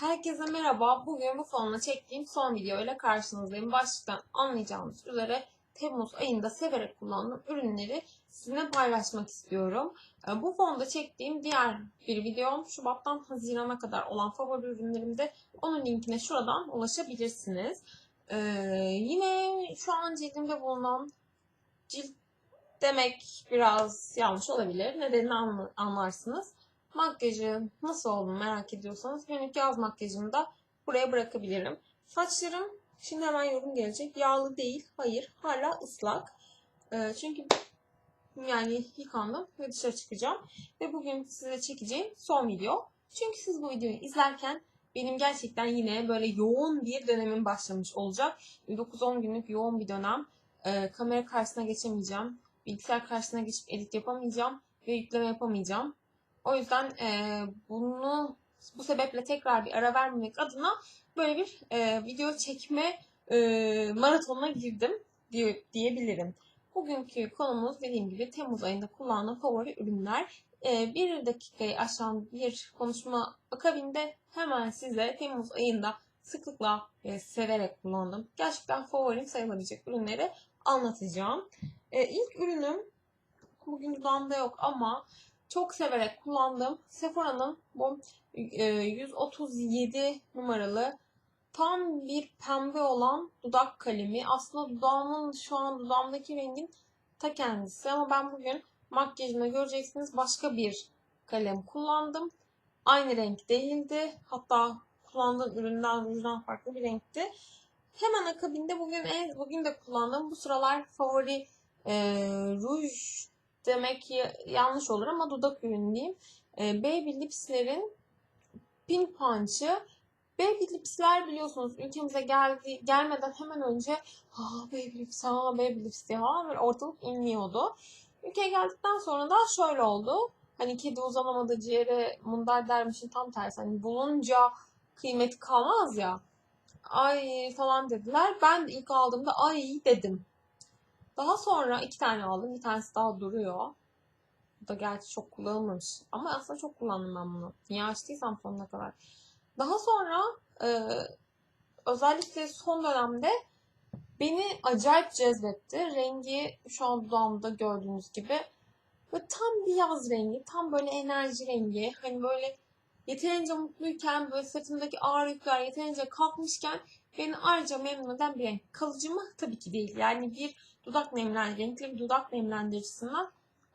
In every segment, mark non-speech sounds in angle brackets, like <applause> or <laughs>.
Herkese merhaba. Bugün bu fonla çektiğim son video ile karşınızdayım. Başlıktan anlayacağınız üzere Temmuz ayında severek kullandığım ürünleri sizinle paylaşmak istiyorum. Ee, Bu fonda çektiğim diğer bir videom Şubat'tan Haziran'a kadar olan favori ürünlerimde onun linkine şuradan ulaşabilirsiniz. Ee, yine şu an cildimde bulunan cilt demek biraz yanlış olabilir. Nedenini anla- anlarsınız. Makyajı nasıl olduğunu merak ediyorsanız günlük yaz makyajımı da buraya bırakabilirim. Saçlarım şimdi hemen yorum gelecek. Yağlı değil. Hayır. Hala ıslak. Ee, çünkü yani yıkandım ve dışarı çıkacağım. Ve bugün size çekeceğim son video. Çünkü siz bu videoyu izlerken benim gerçekten yine böyle yoğun bir dönemim başlamış olacak. 9-10 günlük yoğun bir dönem. Ee, kamera karşısına geçemeyeceğim. Bilgisayar karşısına geçip edit yapamayacağım ve yükleme yapamayacağım. O yüzden e, bunu bu sebeple tekrar bir ara vermemek adına böyle bir e, video çekme e, maratonuna girdim diye, diyebilirim. Bugünkü konumuz dediğim gibi Temmuz ayında kullandığım favori ürünler. E, bir dakikayı aşan bir konuşma akabinde hemen size Temmuz ayında sıklıkla ve severek kullandığım gerçekten favorim sayılabilecek ürünleri anlatacağım. E, ilk ürünüm bugün dudağımda yok ama çok severek kullandığım Sephora'nın bu e, 137 numaralı tam bir pembe olan dudak kalemi. Aslında dudağımın şu an dudağımdaki rengin ta kendisi ama ben bugün makyajımda göreceksiniz başka bir kalem kullandım. Aynı renk değildi. Hatta kullandığım üründen rujdan farklı bir renkti. Hemen akabinde bugün en bugün de kullandığım bu sıralar favori e, ruj demek ya- yanlış olur ama dudak ürünü diyeyim. E, Baby Lips'lerin Pink Punch'ı. Baby Lips'ler biliyorsunuz ülkemize geldi, gelmeden hemen önce ha Baby Lips, ha Baby Lips diye ha böyle ortalık inliyordu. Ülkeye geldikten sonra da şöyle oldu. Hani kedi uzanamadı ciğere mundar dermişin tam tersi. Hani bulunca kıymeti kalmaz ya. Ay falan dediler. Ben de ilk aldığımda ay dedim. Daha sonra iki tane aldım. Bir tanesi daha duruyor. Bu da gerçi çok kullanılmamış. Ama aslında çok kullandım ben bunu. Niye açtıysam sonuna kadar. Daha sonra e, özellikle son dönemde beni acayip cezbetti. Rengi şu an dudağımda gördüğünüz gibi. Ve tam bir yaz rengi. Tam böyle enerji rengi. Hani böyle yeterince mutluyken böyle sırtımdaki ağır yükler yeterince kalkmışken beni ayrıca memnun eden bir renk. Kalıcı mı? Tabii ki değil. Yani bir dudak nemlendirici, renkli bir dudak nemlendiricisinden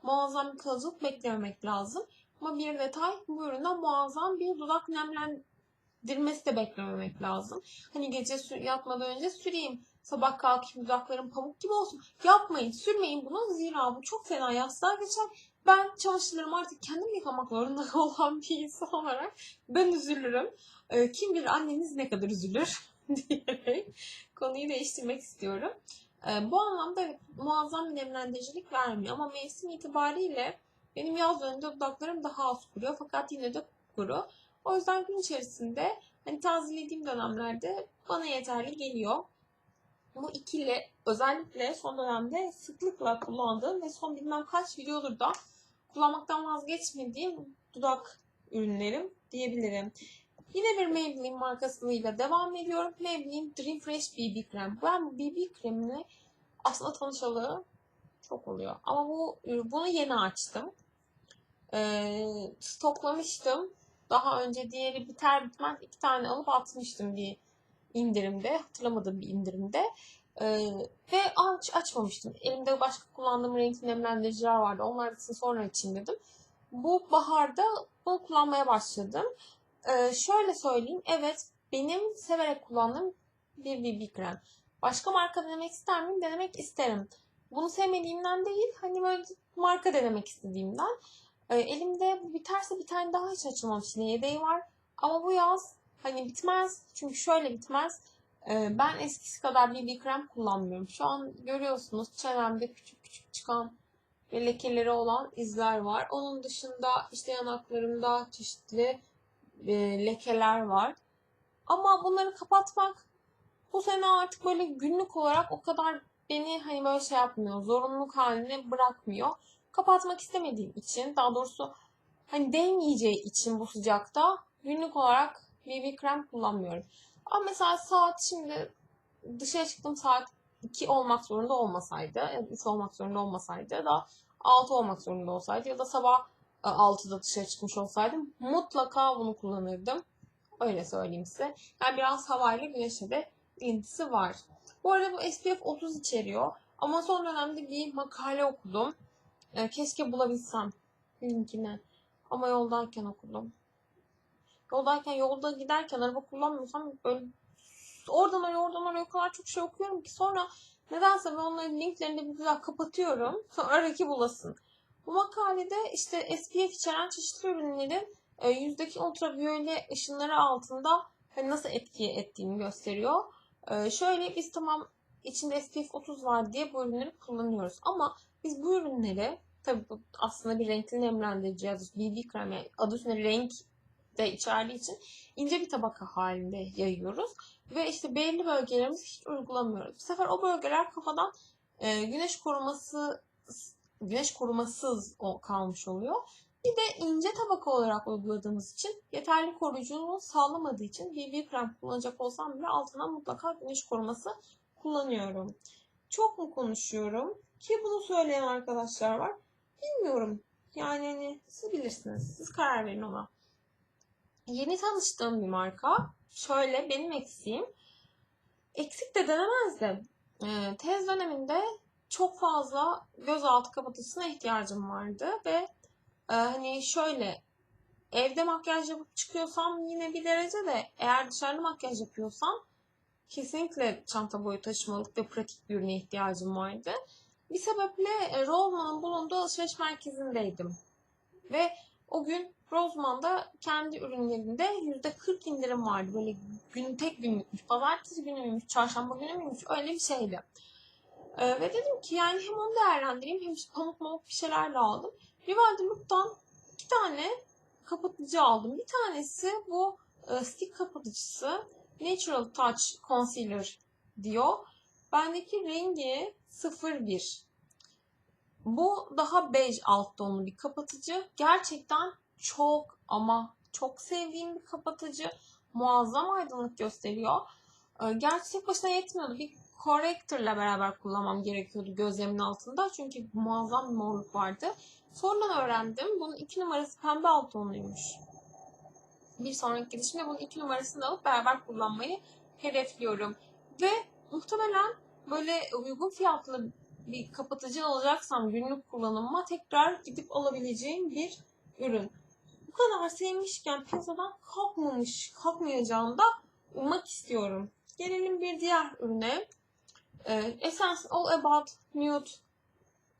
muazzam bir kalıcılık beklememek lazım. Ama bir detay bu üründen muazzam bir dudak nemlendirmesi de beklememek lazım. Hani gece yatmadan önce süreyim. Sabah kalkayım dudaklarım pamuk gibi olsun. Yapmayın, sürmeyin bunu. Zira bu çok fena yaslar geçer. Ben çamaşırlarımı artık kendim yıkamak zorunda <laughs> olan bir insan olarak ben üzülürüm. Ee, kim bilir anneniz ne kadar üzülür <laughs> diyerek konuyu değiştirmek istiyorum. Ee, bu anlamda muazzam bir nemlendiricilik vermiyor ama mevsim itibariyle benim yaz döneminde dudaklarım daha az kuruyor fakat yine de kuru. O yüzden gün içerisinde hani tazelediğim dönemlerde bana yeterli geliyor. Bu ikili özellikle son dönemde sıklıkla kullandığım ve son bilmem kaç videodur da kullanmaktan vazgeçmediğim dudak ürünlerim diyebilirim. Yine bir Maybelline markasıyla devam ediyorum. Maybelline Dream Fresh BB krem. Ben bu BB kremini aslında tanışalı çok oluyor. Ama bu bunu yeni açtım. Ee, stoklamıştım. Daha önce diğeri biter bitmez iki tane alıp atmıştım bir indirimde. Hatırlamadığım bir indirimde. Ee, ve aç, açmamıştım. Elimde başka kullandığım renkli nemlendiriciler vardı. Onları da sonra için dedim. Bu baharda bunu kullanmaya başladım. Ee, şöyle söyleyeyim. Evet benim severek kullandığım bir BB krem. Başka marka denemek ister miyim? Denemek isterim. Bunu sevmediğimden değil, hani böyle marka denemek istediğimden. Ee, elimde biterse bir tane daha hiç açılmamış yine yedeği var. Ama bu yaz hani bitmez. Çünkü şöyle bitmez. Ee, ben eskisi kadar BB krem kullanmıyorum. Şu an görüyorsunuz çenemde küçük küçük çıkan ve lekeleri olan izler var. Onun dışında işte yanaklarımda çeşitli e, lekeler var. Ama bunları kapatmak bu sene artık böyle günlük olarak o kadar beni hani böyle şey yapmıyor. Zorunluluk haline bırakmıyor. Kapatmak istemediğim için daha doğrusu hani değmeyeceği için bu sıcakta günlük olarak BB krem kullanmıyorum. Ama mesela saat şimdi dışarı çıktım saat 2 olmak zorunda olmasaydı, ya da 3 olmak zorunda olmasaydı da 6 olmak zorunda olsaydı ya da sabah 6'da dışarı çıkmış olsaydım mutlaka bunu kullanırdım. Öyle söyleyeyim size. Yani biraz havayla güneşe de ilintisi var. Bu arada bu SPF 30 içeriyor. Ama son dönemde bir makale okudum. E, keşke bulabilsem linkini. Ama yoldayken okudum. Yoldayken, yolda giderken araba kullanmıyorsam böyle oradan oraya oradan oraya o kadar çok şey okuyorum ki sonra nedense ben onların linklerini bir güzel kapatıyorum. <laughs> Sonra araki bulasın. Bu makalede işte SPF içeren çeşitli ürünlerin e, yüzdeki ultraviyole ışınları altında hani nasıl etki ettiğini gösteriyor. E, şöyle biz tamam içinde SPF 30 var diye bu ürünleri kullanıyoruz. Ama biz bu ürünleri tabii bu aslında bir renkli nemlendirici ya BB krem yani adı üstünde renk de içerdiği için ince bir tabaka halinde yayıyoruz. Ve işte belli bölgelerimizi hiç uygulamıyoruz. Bu sefer o bölgeler kafadan e, güneş koruması güneş korumasız o kalmış oluyor. Bir de ince tabaka olarak uyguladığımız için yeterli koruyuculuğu sağlamadığı için BB krem kullanacak olsam bile altına mutlaka güneş koruması kullanıyorum. Çok mu konuşuyorum? Ki bunu söyleyen arkadaşlar var. Bilmiyorum. Yani hani siz bilirsiniz. Siz karar verin ona. Yeni tanıştığım bir marka. Şöyle benim eksiğim. Eksik de denemezdim. Ee, tez döneminde çok fazla gözaltı kapatıcısına ihtiyacım vardı ve e, hani şöyle evde makyaj yapıp çıkıyorsam yine bir derece de eğer dışarıda makyaj yapıyorsam kesinlikle çanta boyu taşımalık ve pratik bir ürüne ihtiyacım vardı. Bir sebeple e, Roseman'ın bulunduğu alışveriş merkezindeydim. Ve o gün Roseman'da kendi ürünlerinde %40 indirim vardı. Böyle gün tek günlükmüş. Pazartesi günü müymüş, çarşamba günü müymüş öyle bir şeydi. Ee, ve dedim ki yani hem onu değerlendireyim hem işte pamuk pamuk bir şeyler de aldım. Rivaldi Look'tan iki tane kapatıcı aldım. Bir tanesi bu e, stick kapatıcısı Natural Touch Concealer diyor. Bendeki rengi 01. Bu daha bej alt tonlu bir kapatıcı. Gerçekten çok ama çok sevdiğim bir kapatıcı. Muazzam aydınlık gösteriyor. Ee, Gerçi tek başına yetmiyordu. Bir corrector'la beraber kullanmam gerekiyordu gözlerimin altında. Çünkü muazzam bir morluk vardı. Sonradan öğrendim. Bunun iki numarası pembe alt tonluymuş. Bir sonraki gidişimde bunun iki numarasını alıp beraber kullanmayı hedefliyorum. Ve muhtemelen böyle uygun fiyatlı bir kapatıcı alacaksam günlük kullanıma tekrar gidip alabileceğim bir ürün. Bu kadar sevmişken piyasadan kalkmamış, kalkmayacağını da ummak istiyorum. Gelelim bir diğer ürüne. Ee, Essence All About Nude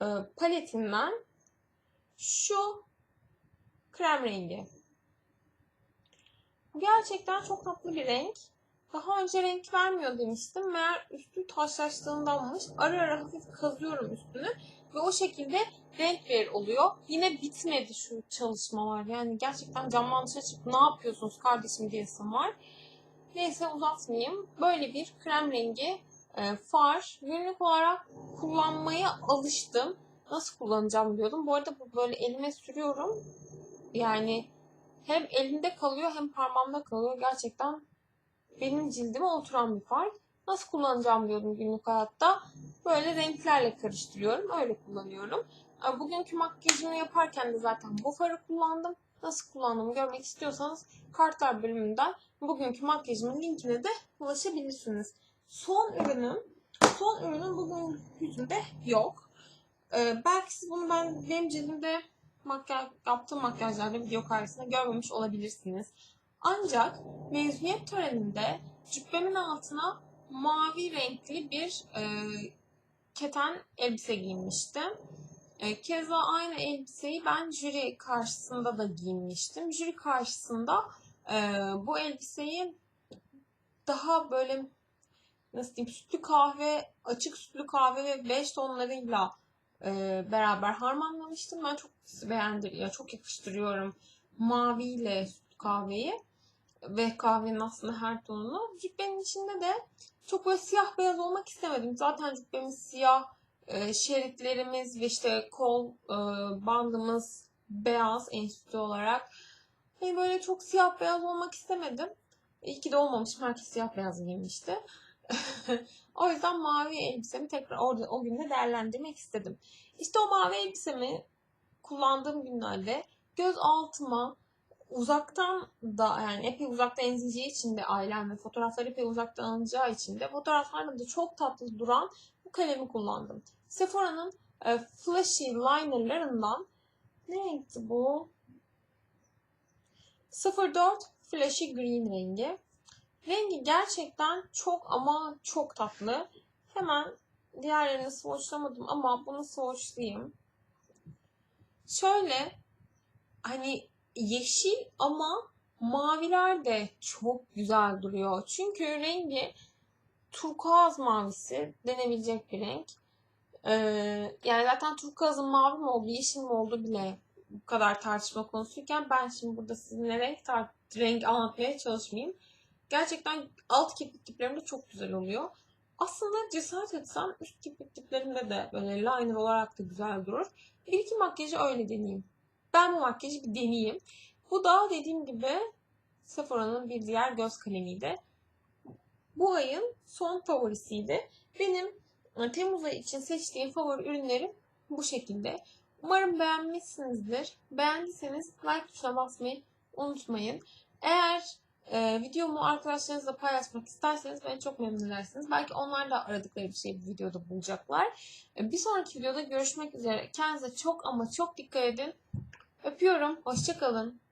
e, paletinden şu krem rengi. Gerçekten çok tatlı bir renk. Daha önce renk vermiyor demiştim. Meğer üstü taşlaştığındanmış. Ara ara hafif kazıyorum üstünü. Ve o şekilde renk verir oluyor. Yine bitmedi şu çalışmalar. Yani gerçekten camdan dışarı çıkıp ne yapıyorsunuz kardeşim diyesim var. Neyse uzatmayayım. Böyle bir krem rengi e, far. Günlük olarak kullanmaya alıştım. Nasıl kullanacağım diyordum. Bu arada bu böyle elime sürüyorum. Yani hem elimde kalıyor hem parmağımda kalıyor. Gerçekten benim cildime oturan bir far. Nasıl kullanacağım diyordum günlük hayatta. Böyle renklerle karıştırıyorum. Öyle kullanıyorum. E, Bugünkü makyajımı yaparken de zaten bu farı kullandım. Nasıl kullandığımı görmek istiyorsanız kartlar bölümünden bugünkü makyajımın linkine de ulaşabilirsiniz. Son ürünüm, son ürünüm bugün yüzümde yok. Ee, belki siz bunu ben benim cildimde makyaj, yaptığım makyajlarda video karşısında görmemiş olabilirsiniz. Ancak mezuniyet töreninde cübbemin altına mavi renkli bir e, keten elbise giymiştim. E, keza aynı elbiseyi ben jüri karşısında da giymiştim. Jüri karşısında e, bu elbiseyi daha böyle nasıl diyeyim sütlü kahve, açık sütlü kahve ve beş tonlarıyla e, beraber harmanlamıştım. Ben çok beğendim. Ya çok yakıştırıyorum maviyle sütlü kahveyi ve kahvenin aslında her tonunu. Cübbenin içinde de çok böyle siyah beyaz olmak istemedim. Zaten cübbemiz siyah, e, şeritlerimiz ve işte kol e, bandımız beyaz enstitü olarak. Hani böyle çok siyah beyaz olmak istemedim. İyi ki de olmamışım. Herkes siyah beyaz giymişti. <laughs> o yüzden mavi elbisemi tekrar orada o günde değerlendirmek istedim. İşte o mavi elbisemi kullandığım günlerde göz altıma uzaktan da yani epey uzakta enzileceği için de ailem ve fotoğraflar epey uzaktan alınacağı için de fotoğraflarda da çok tatlı duran bu kalemi kullandım. Sephora'nın e, Flashy Liner'larından ne renkti bu? 04 Flashy Green rengi. Rengi gerçekten çok ama çok tatlı. Hemen diğerlerini swatchlamadım ama bunu swatchlayayım. Şöyle hani yeşil ama maviler de çok güzel duruyor. Çünkü rengi turkuaz mavisi denebilecek bir renk. Ee, yani zaten turkuazın mavi mi oldu, yeşil mi oldu bile bu kadar tartışma konusuyken ben şimdi burada sizinle renk, renk anlatmaya çalışmayayım. Gerçekten alt kirpik diplerimde çok güzel oluyor. Aslında cesaret etsem üst kirpik diplerimde de böyle liner olarak da güzel durur. Bir iki makyajı öyle deneyeyim. Ben bu makyajı bir deneyeyim. Bu da dediğim gibi Sephora'nın bir diğer göz kalemiydi. Bu ayın son favorisiydi. Benim e, Temmuz ayı için seçtiğim favori ürünlerim bu şekilde. Umarım beğenmişsinizdir. Beğendiyseniz like tuşuna basmayı unutmayın. Eğer e, videomu arkadaşlarınızla paylaşmak isterseniz beni çok memnun edersiniz. Belki onlar da aradıkları bir şey bu videoda bulacaklar. E, bir sonraki videoda görüşmek üzere. Kendinize çok ama çok dikkat edin. Öpüyorum. Hoşçakalın.